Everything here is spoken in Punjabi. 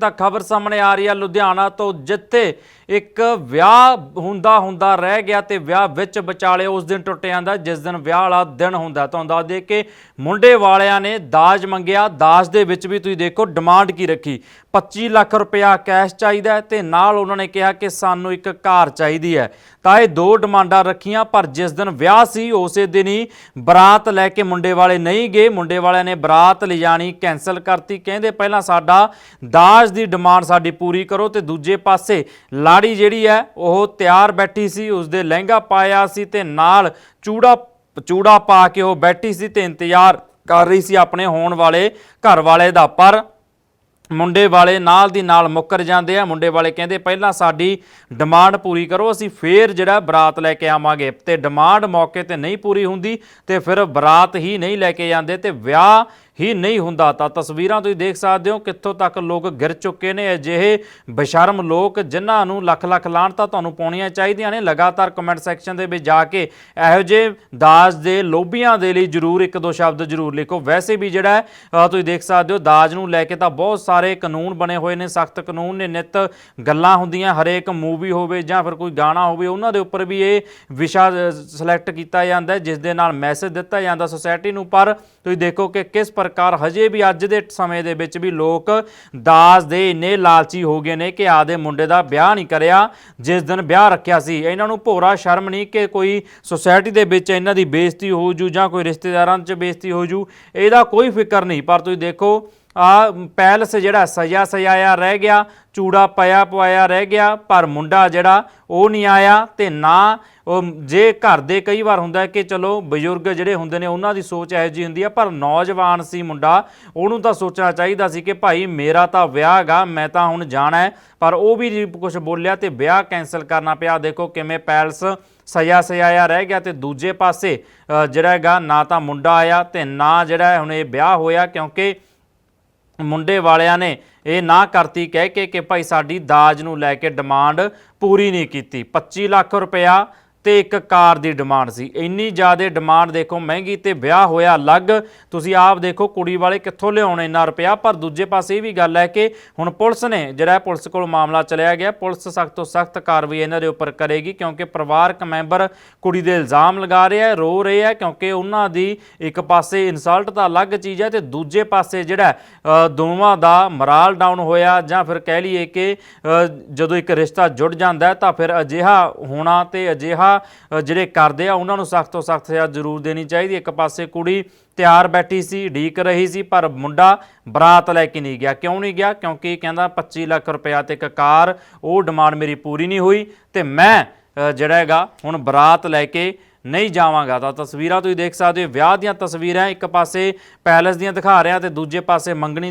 ਤਾਂ ਖਬਰ ਸਾਹਮਣੇ ਆ ਰਹੀ ਹੈ। ਲੁਧਿਆਣਾ ਤੋਂ ਜਿੱਥੇ ਇੱਕ ਵਿਆਹ ਹੁੰਦਾ ਹੁੰਦਾ ਰਹਿ ਗਿਆ ਤੇ ਵਿਆਹ ਵਿੱਚ ਵਿਚਾਲੇ ਉਸ ਦਿਨ ਟੁੱਟ ਜਾਂਦਾ, ਜਿਸ ਦਿਨ ਵਿਆਹ ਵਾਲਾ ਦਿਨ ਹੁੰਦਾ। ਤੁਹਾਨੂੰ ਦੱਸ ਦੇ ਕਿ ਮੁੰਡੇ ਵਾਲਿਆਂ ਨੇ ਦਾਜ ਮੰਗਿਆ। ਦਾਜ ਦੇ ਵਿੱਚ ਵੀ ਤੁਸੀਂ ਦੇਖੋ ਡਿਮਾਂਡ ਕੀ ਰੱਖੀ। 25 ਲੱਖ ਰੁਪਇਆ ਕੈਸ਼ ਚਾਹੀਦਾ ਹੈ ਤੇ ਨਾਲ ਉਹਨਾਂ ਨੇ ਕਿਹਾ ਕਿ ਸਾਨੂੰ ਇੱਕ ਕਾਰ ਚਾਹੀਦੀ ਹੈ। ਤਾਂ ਇਹ ਦੋ ਡਿਮਾਂਡਾਂ ਰੱਖੀਆਂ, ਪਰ ਜਿਸ ਦਿਨ ਵਿਆਹ ਸੀ, ਉਸੇ ਦਿਨ ਹੀ ਬਰਾਤ ਲੈ ਕੇ ਮੁੰਡੇ ਵਾਲੇ ਨਹੀਂ ਗਏ। ਮੁੰਡੇ ਵਾਲਿਆਂ ਨੇ ਬਰਾਤ ਲਿਜਾਣੀ ਕੈਨਸਲ ਕਰਤੀ। ਕਹਿੰਦੇ ਪਹਿਲਾਂ ਸਾਡਾ ਦਾਜ ਦੀ ਡਿਮਾਂਡ ਸਾਡੀ ਪੂਰੀ ਕਰੋ ਤੇ ਦੂਜੇ ਪਾਸੇ ਲਾੜੀ ਜਿਹੜੀ ਹੈ, ਉਹ ਤਿਆਰ ਬੈਠੀ ਸੀ, ਉਸਦੇ ਲਹਿੰਗਾ ਪਾਇਆ ਸੀ ਤੇ ਨਾਲ ਚੂੜਾ ਚੂੜਾ ਪਾ ਕੇ ਉਹ ਬੈਠੀ ਸੀ ਤੇ ਇੰਤਜ਼ਾਰ ਕਰ ਰਹੀ ਸੀ ਆਪਣੇ ਹੋਣ ਵਾਲੇ ਘਰ ਵਾਲੇ ਦਾ। ਪਰ ਮੁੰਡੇ ਵਾਲੇ ਨਾਲ ਦੀ ਨਾਲ ਮੁੱਕਰ ਜਾਂਦੇ ਆ। ਮੁੰਡੇ ਵਾਲੇ ਕਹਿੰਦੇ, ਪਹਿਲਾਂ ਸਾਡੀ ਡਿਮਾਂਡ ਪੂਰੀ ਕਰੋ, ਅਸੀਂ ਫੇਰ ਜਿਹੜਾ ਬਰਾਤ ਲੈ ਕੇ ਆਵਾਂਗੇ। ਤੇ ਡਿਮਾਂਡ ਮੌਕੇ ਤੇ ਨਹੀਂ ਪੂਰੀ ਹੁੰਦੀ ਤੇ ਫਿਰ ਬਰਾਤ ਹੀ ਨਹੀਂ ਲੈ ਕੇ ਜਾਂਦੇ ਤੇ ਵਿਆਹ ਹੀ ਨਹੀਂ ਹੁੰਦਾ। ਤਾਂ ਤਸਵੀਰਾਂ ਤੁਸੀਂ ਦੇਖ ਸਕਦੇ ਹੋ ਕਿੱਥੋਂ ਤੱਕ ਲੋਕ ਗਿਰ ਚੁੱਕੇ ਨੇ। ਅਜਿਹੇ ਬਸ਼ਰਮ ਲੋਕ ਜਿਨ੍ਹਾਂ ਨੂੰ ਲੱਖ ਲੱਖ ਲਾਹਣਤਾਂ ਤੁਹਾਨੂੰ ਪਾਉਣੀਆਂ ਚਾਹੀਦੀਆਂ ਨੇ। ਲਗਾਤਾਰ ਕਮੈਂਟ ਸੈਕਸ਼ਨ ਦੇ ਵਿੱਚ ਜਾ ਕੇ ਇਹੋ ਜਿਹੇ ਦਾਜ ਦੇ ਲੋਭੀਆਂ ਦੇ ਲਈ ਜਰੂਰ ਇੱਕ ਦੋ ਸ਼ਬਦ ਜਰੂਰ ਲਿਖੋ। ਵੈਸੇ ਵੀ ਜਿਹੜਾ ਤੁਸੀਂ ਦੇਖ ਸਕਦੇ ਹੋ, ਦਾਜ ਨੂੰ ਲੈ ਕੇ ਤਾਂ ਬਹੁਤ ਸਾਰੇ ਕਾਨੂੰਨ ਬਣੇ ਹੋਏ ਨੇ। ਸਖਤ ਕਾਨੂੰਨ ਨੇ, ਨਿਤ ਗੱਲਾਂ ਹੁੰਦੀਆਂ, ਹਰੇਕ ਮੂਵੀ ਹੋਵੇ ਜਾਂ ਫਿਰ ਕੋਈ ਗਾਣਾ ਹੋਵੇ, ਉਹਨਾਂ ਦੇ ਉੱਪਰ ਵੀ ਇਹ ਵਿਸ਼ਾ ਸਿਲੈਕਟ ਕੀਤਾ ਜਾਂਦਾ ਜਿਸ ਦੇ ਨਾਲ ਮੈਸੇਜ ਦਿੱਤਾ ਜਾਂਦਾ ਸੋਸਾਇਟੀ ਨੂੰ। ਪਰ ਤੁਸੀਂ ਦੇਖੋ ਕਿ ਕਿਸ ਪ੍ਰਕਾਰ ਸਰਕਾਰ ਹਜੇ ਵੀ ਅੱਜ ਦੇ ਸਮੇਂ ਦੇ ਵਿੱਚ ਵੀ ਲੋਕ ਦਾਜ ਦੇ ਇੰਨੇ ਲਾਲਚੀ ਹੋ ਗਏ ਨੇ ਕਿ ਆਦੇ ਮੁੰਡੇ ਦਾ ਵਿਆਹ ਨਹੀਂ ਕਰਿਆ, ਜਿਸ ਦਿਨ ਵਿਆਹ ਰੱਖਿਆ ਸੀ। ਇਹਨਾਂ ਨੂੰ ਭੋਰਾ ਸ਼ਰਮ ਨਹੀਂ ਕਿ ਕੋਈ ਸੋਸਾਇਟੀ ਦੇ ਵਿੱਚ ਇਹਨਾਂ ਦੀ ਬੇਇੱਜ਼ਤੀ ਹੋ ਜੂ ਜਾਂ ਕੋਈ ਰਿਸ਼ਤੇਦਾਰਾਂ 'ਚ ਬੇਇੱਜ਼ਤੀ ਹੋ ਜੂ। ਇਹਦਾ ਕੋਈ ਫਿਕਰ ਨਹੀਂ। ਪਰ ਤੁਸੀਂ ਦੇਖੋ ਆ ਪੈਲਸ ਜਿਹੜਾ ਸਜਾ ਸਜਾਇਆ ਰਹਿ ਗਿਆ, ਚੂੜਾ ਪਾਇਆ ਪਵਾਇਆ ਰਹਿ ਗਿਆ, ਪਰ ਮੁੰਡਾ ਜਿਹੜਾ ਉਹ ਨਹੀਂ ਆਇਆ ਤੇ ਨਾ ਉਹ ਜੇ ਘਰ ਦੇ ਕਈ ਵਾਰ ਹੁੰਦਾ ਕਿ ਚਲੋ ਬਜ਼ੁਰਗ ਜਿਹੜੇ ਹੁੰਦੇ ਨੇ ਉਹਨਾਂ ਦੀ ਸੋਚ ਇਹੋ ਜਿਹੀ ਹੁੰਦੀ ਆ, ਪਰ ਨੌਜਵਾਨ ਸੀ ਮੁੰਡਾ, ਉਹਨੂੰ ਤਾਂ ਸੋਚਣਾ ਚਾਹੀਦਾ ਸੀ ਕਿ ਭਾਈ ਮੇਰਾ ਤਾਂ ਵਿਆਹ ਹੈਗਾ, ਮੈਂ ਤਾਂ ਹੁਣ ਜਾਣਾ ਪਰ ਉਹ ਵੀ ਨਹੀਂ ਕੁਝ ਬੋਲਿਆ ਤੇ ਵਿਆਹ ਕੈਨਸਲ ਕਰਨਾ ਪਿਆ। ਦੇਖੋ ਕਿਵੇਂ ਪੈਲਸ ਸਜਾ ਸਜਾਇਆ ਰਹਿ ਗਿਆ ਤੇ ਦੂਜੇ ਪਾਸੇ ਜਿਹੜਾ ਹੈਗਾ ਨਾ ਤਾਂ ਮੁੰਡਾ ਆਇਆ ਤੇ ਨਾ ਜਿਹੜਾ ਹੁਣ ਇਹ ਵਿਆਹ ਹੋਇਆ ਕਿਉਂਕਿ ਮੁੰਡੇ ਵਾਲਿਆਂ ਨੇ ਇਹ ਨਾ ਕਰਤੀ, ਕਹਿ ਕੇ ਕਿ ਭਾਈ ਸਾਡੀ ਦਾਜ ਨੂੰ ਲੈ ਕੇ ਡਿਮਾਂਡ ਪੂਰੀ ਨਹੀਂ ਕੀਤੀ। 25 ਲੱਖ ਰੁਪਇਆ ਤੇ ਇੱਕ ਕਾਰ ਦੀ ਡਿਮਾਂਡ ਸੀ। ਇੰਨੀ ਜ਼ਿਆਦਾ ਡਿਮਾਂਡ ਦੇਖੋ, ਮਹਿੰਗੀ ਤੇ ਵਿਆਹ ਹੋਇਆ ਅਲੱਗ। ਤੁਸੀਂ ਆਪ ਦੇਖੋ, ਕੁੜੀ ਵਾਲੇ ਕਿੱਥੋਂ ਲਿਆਉਣ ਇੰਨਾ ਰੁਪਇਆ? ਪਰ ਦੂਜੇ ਪਾਸੇ ਇਹ ਵੀ ਗੱਲ ਹੈ ਕਿ ਹੁਣ ਪੁਲਿਸ ਨੇ, ਜਿਹੜਾ ਪੁਲਿਸ ਕੋਲ ਮਾਮਲਾ ਚਲਿਆ ਗਿਆ, ਪੁਲਿਸ ਸਖਤ ਤੋਂ ਸਖਤ ਕਾਰਵਾਈ ਇਹਨਾਂ ਦੇ ਉੱਪਰ ਕਰੇਗੀ, ਕਿਉਂਕਿ ਪਰਿਵਾਰਕ ਮੈਂਬਰ ਕੁੜੀ ਦੇ ਇਲਜ਼ਾਮ ਲਗਾ ਰਹੇ ਹੈ, ਰੋ ਰਹੇ ਹੈ, ਕਿਉਂਕਿ ਉਹਨਾਂ ਦੀ ਇੱਕ ਪਾਸੇ ਇਨਸਲਟ ਤਾਂ ਅਲੱਗ ਚੀਜ਼ ਹੈ ਤੇ ਦੂਜੇ ਪਾਸੇ ਜਿਹੜਾ ਦੋਵਾਂ ਦਾ ਮਰਾਲ ਡਾਊਨ ਹੋਇਆ, ਜਾਂ ਫਿਰ ਕਹਿ ਲਈਏ ਕਿ ਜਦੋਂ ਇੱਕ ਰਿਸ਼ਤਾ ਜੁੜ ਜਾਂਦਾ ਤਾਂ ਫਿਰ ਅਜਿਹਾ ਹੋਣਾ ਤੇ ਅਜਿਹਾ ਜਿਹੜੇ ਕਰਦੇ ਆ, ਉਹਨਾਂ ਨੂੰ ਸਖਤ ਤੋਂ ਸਖਤ ਸਜ਼ਾ ਜ਼ਰੂਰ ਦੇਣੀ ਚਾਹੀਦੀ। ਇੱਕ ਪਾਸੇ ਕੁੜੀ ਤਿਆਰ ਬੈਠੀ ਸੀ, ਢੀਕ ਰਹੀ ਸੀ, ਪਰ ਮੁੰਡਾ ਬਰਾਤ ਲੈ ਕੇ ਨਹੀਂ ਗਿਆ। ਕਿਉਂ ਨਹੀਂ ਗਿਆ? ਕਿਉਂਕਿ ਕਹਿੰਦਾ 25 ਲੱਖ ਰੁਪਇਆ ਤੇ ਇੱਕ ਕਾਰ, ਉਹ ਡਿਮਾਂਡ ਮੇਰੀ ਪੂਰੀ ਨਹੀਂ ਹੋਈ ਤੇ ਮੈਂ ਜਿਹੜਾ ਹੈਗਾ, ਹੁਣ ਬਰਾਤ ਲੈ ਕੇ ਨਹੀਂ ਜਾਵਾਂਗਾ। ਤਾਂ ਤਸਵੀਰਾਂ ਤੁਸੀਂ ਦੇਖ ਸਕਦੇ ਹੋ। ਵਿਆਹ ਦੀਆਂ ਤਸਵੀਰਾਂ ਇੱਕ ਪਾਸੇ ਪੈਲਸ ਦੀਆਂ ਦਿਖਾ ਰਿਹਾ ਤੇ ਦੂਜੇ ਪਾਸੇ ਮੰਗਣੀ ਦੀਆਂ